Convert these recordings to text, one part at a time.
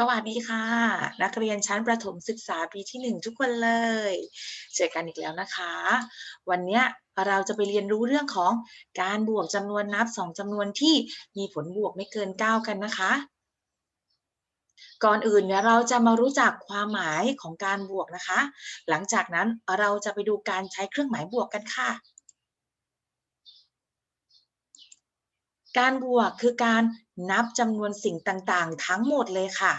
สวัสดีค่ะ นักเรียนชั้นประถมศึกษาปีที่ 1 ทุกคนเลย เจอกันอีกแล้วนะคะ วันนี้เราจะไปเรียนรู้เรื่องของการบวกจำนวนนับ 2จำนวนที่มีผลบวกไม่เกิน 9 กันนะคะ ก่อนอื่นเนี่ยเราจะมารู้จักความหมายของการบวกนะคะ หลังจากนั้นเราจะไปดูการใช้เครื่องหมายบวกกันค่ะการบวกคือการ นับจำนวนสิ่งต่างๆ ทั้งหมดเลยค่ะ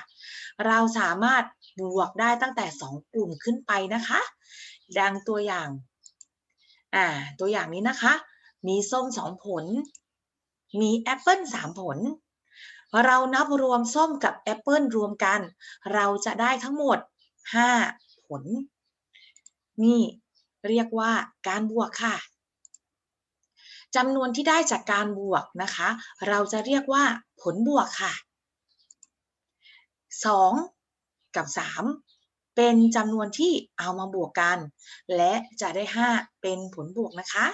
เราสามารถบวกได้ตั้งแต่ 2 กลุ่มขึ้นไปนะคะ ดังตัวอย่าง อ่า ตัวอย่างนี้นะคะ มีส้ม2ผล มีแอปเปิล3ผล เรานับรวมส้มกับแอปเปิลรวมกัน เราจะได้ทั้งหมด 5 ผล นี่เรียกว่าการบวกค่ะจำนวนที่ได้จากการบวกนะคะ เราจะเรียกว่า ผลบวกค่ะ 2 กับ 3 เป็นจำนวนที่เอามาบวกกัน และจะได้ 5 เป็นผลบวกนะคะ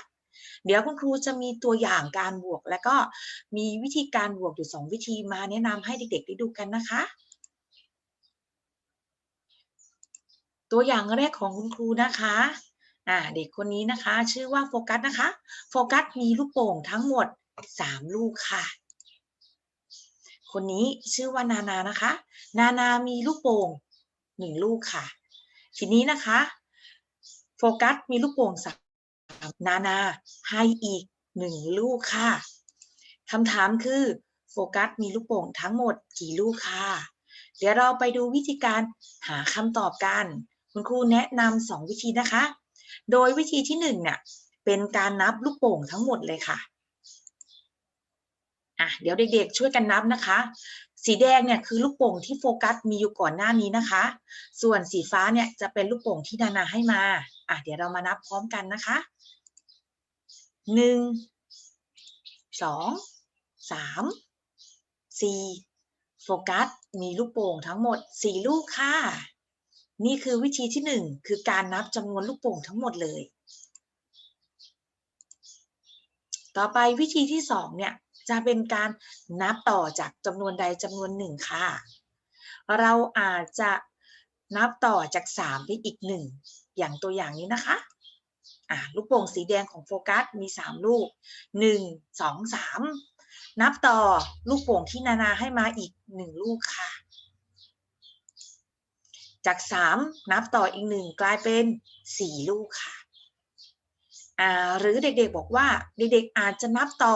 เดี๋ยวคุณครูจะมีตัวอย่างการบวก และก็มีวิธีการบวกอยู่ 2 วิธีมาแนะนำให้เด็กๆได้ดูกันนะคะ ตัวอย่างแรกของคุณครูนะคะอ่าเด็กคนนี้นะคะ ชื่อว่าโฟกัสนะคะ โฟกัสมีลูกโป่งทั้งหมด 3 ลูกค่ะ คนนี้ชื่อว่านานานะคะ นานามีลูกโป่ง1ลูกค่ะ ทีนี้นะคะ โฟกัสมีลูกโป่งสามนานาให้อีก1ลูกค่ะคำถามคือโฟกัสมีลูกโป่งทั้งหมดกี่ลูกค่ะ เดี๋ยวเราไปดูวิธีการหาคำตอบกัน คุณครูแนะนำสองวิธีนะคะ โดยวิธีที่1เนี่ยเป็นการนับลูกโป่งทั้งหมดเลยค่ะ อะเดี๋ยวเด็กๆช่วยกันนับนะคะ สีแดงเนี่ยคือลูกโป่งที่โฟกัสมีอยู่ก่อนหน้านี้นะคะ ส่วนสีฟ้าเนี่ยจะเป็นลูกโป่งที่นานาให้มาอะเดี๋ยวเรามานับพร้อมกันนะคะหนึ่งสองสามสี่โฟกัสมีลูกโป่งทั้งหมดสี่ลูกค่ะ นี่คือวิธีที่1คือการนับจำนวนลูกโป่งทั้งหมดเลย ต่อไปวิธีที่2เนี่ย จะเป็นการนับต่อจากจำนวนใดจำนวนหนึ่งค่ะ เราอาจจะนับต่อจาก 3 ไปอีก 1 อย่างตัวอย่างนี้นะคะอ่าลูกโป่งสีแดงของโฟกัสมี 3 ลูก 1 2 3 นับต่อลูกโป่งที่นานาให้มาอีก 1 ลูกค่ะ จาก 3 นับต่ออีก 1 กลายเป็น 4 ลูกค่ะอ่าหรือเด็กๆบอกว่าเด็กๆอาจจะนับต่อ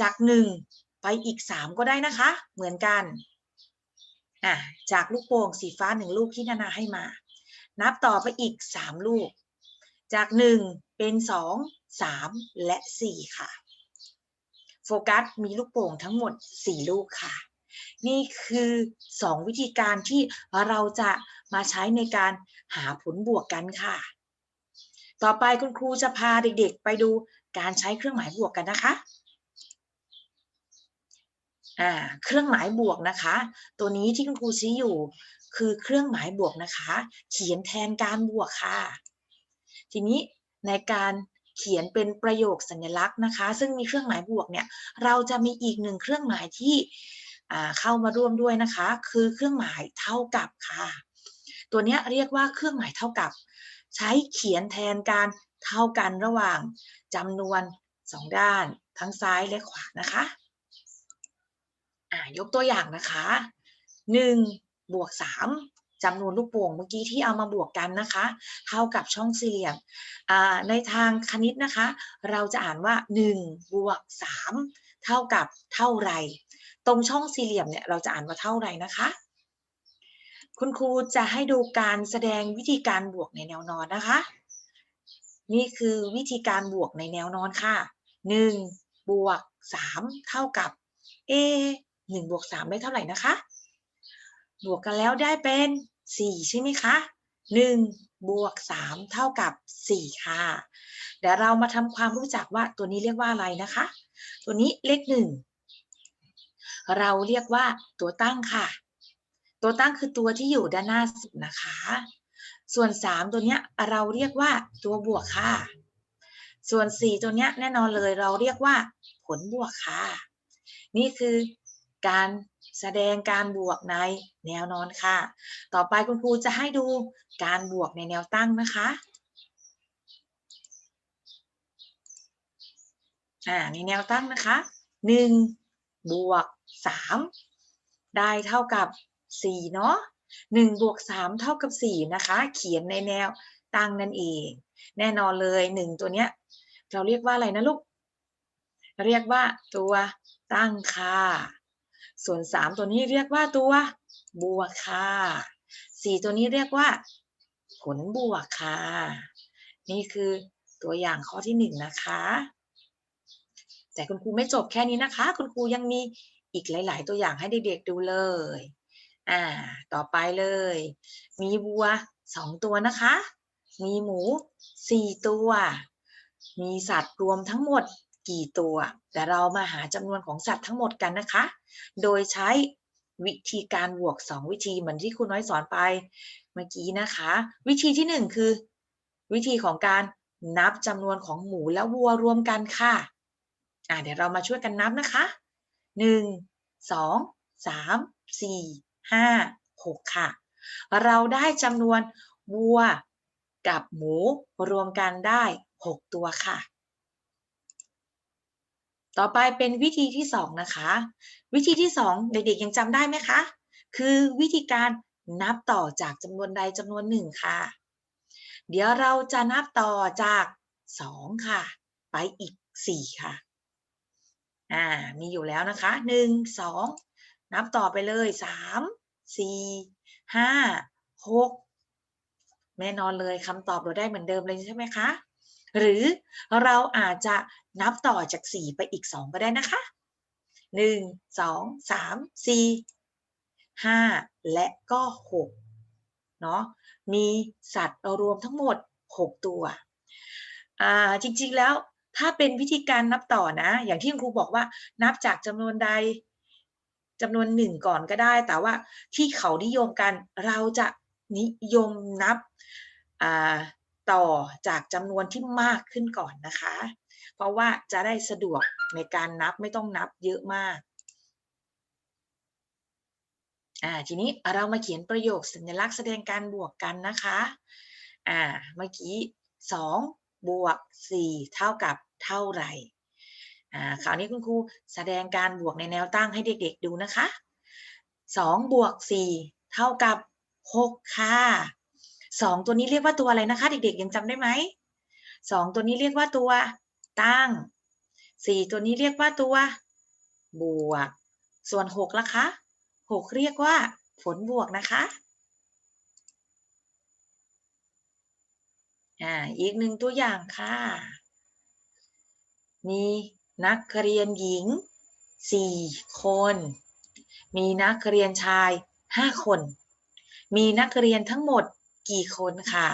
จาก 1 ไปอีก 3 ก็ได้นะคะ เหมือนกันอ่าจากลูกโป่งสีฟ้า 1 ลูกที่นานาให้มา นับต่อไปอีก 3 ลูก จาก 1 เป็น 2 3 และ 4 ค่ะ โฟกัสมีลูกโป่งทั้งหมด 4 ลูกค่ะ นี่คือ 2 วิธีการที่เราจะมาใช้ในการหาผลบวกกันค่ะ ต่อไปคุณครูจะพาเด็กๆ ไปดูการใช้เครื่องหมายบวกกันนะคะ อ่าเครื่องหมายบวกนะคะ ตัวนี้ที่คุณครูชี้อยู่คือเครื่องหมายบวกนะคะ เขียนแทนการบวกค่ะ ทีนี้ในการเขียนเป็นประโยคสัญลักษณ์นะคะ ซึ่งมีเครื่องหมายบวกเนี่ย เราจะมีอีกหนึ่งเครื่องหมายที่เข้ามาร่วมด้วยนะคะ คือเครื่องหมายเท่ากับค่ะ ตัวนี้เรียกว่าเครื่องหมายเท่ากับ ใช้เขียนแทนการเท่ากันระหว่างจำนวน 2 ด้านทั้งซ้ายและขวานะคะ ยกตัวอย่างนะคะ1บวก3จำนวนลูกโป่งเมื่อกี้ที่เอามาบวกกันนะคะ เท่ากับช่องสี่เหลี่ยมในทางคณิตนะคะ เราจะอ่านว่า1บวก3เท่ากับเท่าไร ตรงช่องสี่เหลี่ยมเนี่ยเราจะอ่านว่าเท่าไรนะคะคุณครูจะให้ดูการแสดงวิธีการบวกในแนวนอนนะคะ นี่คือวิธีการบวกในแนวนอนค่ะ 1 บวก 3 เท่ากับ a 1บวก3ได้เท่าไหร่นะคะ บวกกันแล้วได้เป็น 4 ใช่ไหมคะ1บวก3เท่ากับ 4 ค่ะ เดี๋ยวเรามาทำความรู้จักว่าตัวนี้เรียกว่าอะไรนะคะ ตัวนี้เลข 1 เราเรียกว่าตัวตั้งค่ะ ตัวตั้งคือตัวที่อยู่ด้านหน้าสุดนะคะ ส่วน 3 ตัวเนี้ยเราเรียกว่าตัวบวกค่ะ ส่วน 4 ตัวเนี้ยแน่นอนเลยเราเรียกว่าผลบวกค่ะ นี่คือ การแสดงการบวกในแนวนอนค่ะ ต่อไปคุณครูจะให้ดูการบวกในแนวตั้งนะคะอ่าในแนวตั้งนะคะ 1 บวก 3 ได้เท่ากับ 4 เนาะ1บวก 3 เท่ากับ 4 นะคะ เขียนในแนวตั้งนั่นเอง แน่นอนเลย 1 ตัวเนี้ย เราเรียกว่าอะไรนะลูก เรียกว่าตัวตั้งค่ะ ส่วน 3 ตัวนี้เรียกว่าตัวบวกค่ะ 4 ตัวนี้เรียกว่า ผลบวกค่ะ นี่คือตัวอย่างข้อที่ 1 นะคะ แต่คุณครูไม่จบแค่นี้นะคะ คุณครูยังมีอีกหลาย ๆ ตัวอย่างให้เด็กๆดูเลย อ่า ต่อไปเลย มีวัว 2 ตัวนะคะ มีหมู 4 ตัว มีสัตว์รวมทั้งหมด กี่ตัว แต่เรามาหาจำนวนของสัตว์ทั้งหมดกันนะคะ โดยใช้วิธีการบวก 2 วิธีเหมือนที่ครูน้อยสอนไปเมื่อกี้นะคะ วิธีที่ 1 คือ วิธีของการนับจำนวนของหมูและวัวรวมกันค่ะอ่าเดี๋ยวเรามาช่วยกันนับนะคะ 1 2 3 4 5 6 ค่ะ เราได้จำนวนวัวกับหมูรวมกันได้ 6 ตัวค่ะ ต่อไปเป็นวิธีที่ 2 นะคะ วิธีที่ 2 เด็กๆยังจำได้ไหมคะ คือวิธีการนับต่อจากจำนวนใดจำนวนหนึ่งค่ะ เดี๋ยวเราจะนับต่อจาก 2 ค่ะ ไปอีก 4 ค่ะ อ่า มีอยู่แล้วนะคะ 1 2 นับต่อไปเลย 3 4 5 6 แน่นอนเลยคำตอบเราได้เหมือนเดิมเลยใช่ไหมคะ หรือเราอาจจะนับต่อจาก 4 ไปอีก 2 ก็ได้นะคะ 1 2 3 4 5 และก็ 6 เนาะมีสัตว์รวมทั้งหมด 6 ตัว อ่าจริงๆแล้วถ้าเป็นวิธีการนับต่อนะ อย่างที่ครูบอกว่านับจากจำนวนใดจำนวนหนึ่งก่อนก็ได้ แต่ว่าที่เขานิยมกันเราจะนิยมนับอ่า ต่อจากจำนวนที่มากขึ้นก่อนนะคะ เพราะว่าจะได้สะดวกในการนับไม่ต้องนับเยอะมากอ่าทีนี้เรามาเขียนประโยคสัญลักษณ์แสดงการบวกกันนะคะอ่าเมื่อกี้2บวก4เท่ากับเท่าไหร่อ่าคราวนี้คุณครูแสดงการบวกในแนวตั้งให้เด็กๆดูนะคะ2บวก4เท่ากับ6ค่ะ 2ตัวนี้เรียกว่าตัวอะไรนะคะ เด็กๆยังจำได้ไหม2ตัวนี้เรียกว่าตัวตั้ง4ตัวนี้เรียกว่าตัวบวก ส่วน6ล่ะคะ6เรียกว่าผลบวกนะคะอ่าอีกหนึ่งตัวอย่างค่ะ มีนักเรียนหญิง4คน มีนักเรียนชาย5คน มีนักเรียนทั้งหมด กี่คนค่ะ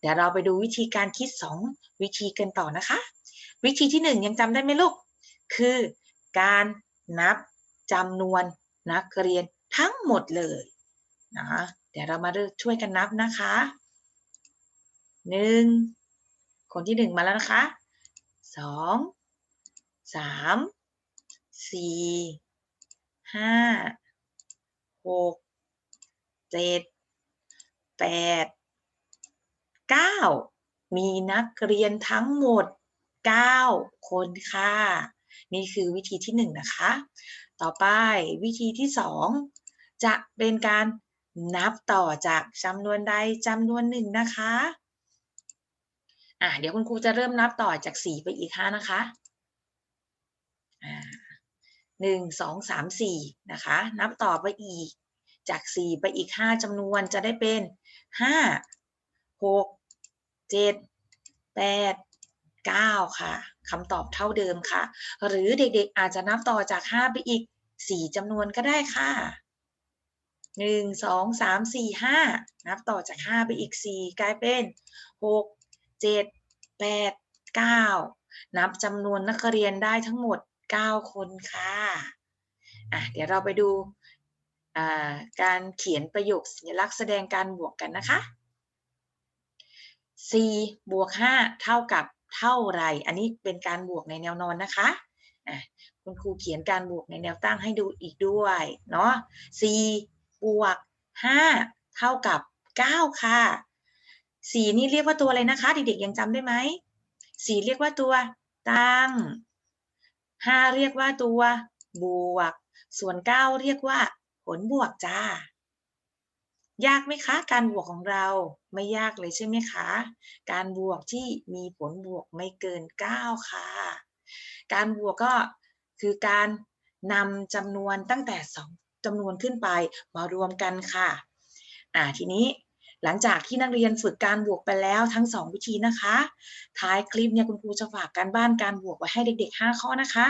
เดี๋ยวเราไปดูวิธีการคิด 2 วิธีกันต่อนะคะ วิธีที่ 1 ยังจำได้ไหมลูก คือการนับจำนวนนักเรียนทั้งหมดเลยนะเดี๋ยวเรามาช่วยกันนับนะคะหนึ่งคนที่หนึ่งมาแล้วนะคะสองสามสี่ห้าหกเจ็ดแปด เก้ามีนักเรียนทั้งหมดเก้าคนค่ะ นี่คือวิธีที่หนึ่งนะคะ ต่อไปวิธีที่สองจะเป็นการนับต่อจากจำนวนใดจำนวนหนึ่งนะคะอะเดี๋ยวคุณครูจะเริ่มนับต่อจากสี่ไปอีกห้านะคะอ่าหนึ่งสองสามสี่นะคะ นับต่อไปอีกจากสี่ไปอีกห้าจำนวนจะได้เป็นห้าหก เจ็ดแปดเก้าค่ะคำตอบเท่าเดิมค่ะ หรือเด็กๆอาจจะนับต่อจากห้าไปอีกสี่จำนวนก็ได้ค่ะหนึ่งสองสามสี่ห้านับต่อจากห้าไปอีกสี่กลายเป็นหกเจ็ดแปดเก้านับจำนวนนักเรียนได้ทั้งหมดเก้าคนค่ะอะ เดี๋ยวเราไปดูการเขียนประโยคสัญลักษณ์แสดงการบวกกันนะคะ 4บวก5เท่ากับเท่าไร อันนี้เป็นการบวกในแนวนอนนะคะคุณครูเขียนการบวกในแนวตั้งให้ดูอีกด้วยเนาะ4บวก5เท่ากับ 9 ค่ะ 4 นี่เรียกว่าตัวอะไรนะคะ เด็กๆยังจำได้ไหม 4 เรียกว่าตัวตั้ง 5 เรียกว่าตัวบวก ส่วน 9 เรียกว่าผลบวกจ้า ยากไหมคะ การบวกของเราไม่ยากเลยใช่ไหมคะ การบวกที่มีผลบวกไม่เกิน 9 ค่ะ การบวกก็คือการนำจำนวนตั้งแต่ 2จำนวนขึ้นไปมารวมกันค่ะ อ่าทีนี้หลังจากที่นักเรียนฝึกการบวกไปแล้วทั้ง 2 วิธีนะคะ ท้ายคลิปเนี่ยคุณครูจะฝากการบ้านการบวกไว้ให้เด็ก ๆ 5 ข้อนะคะ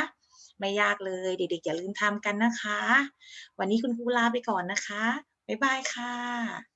ไม่ยากเลยเด็กๆอย่าลืมทำกันนะคะ วันนี้คุณครูลาไปก่อนนะคะ บ๊ายบายค่ะ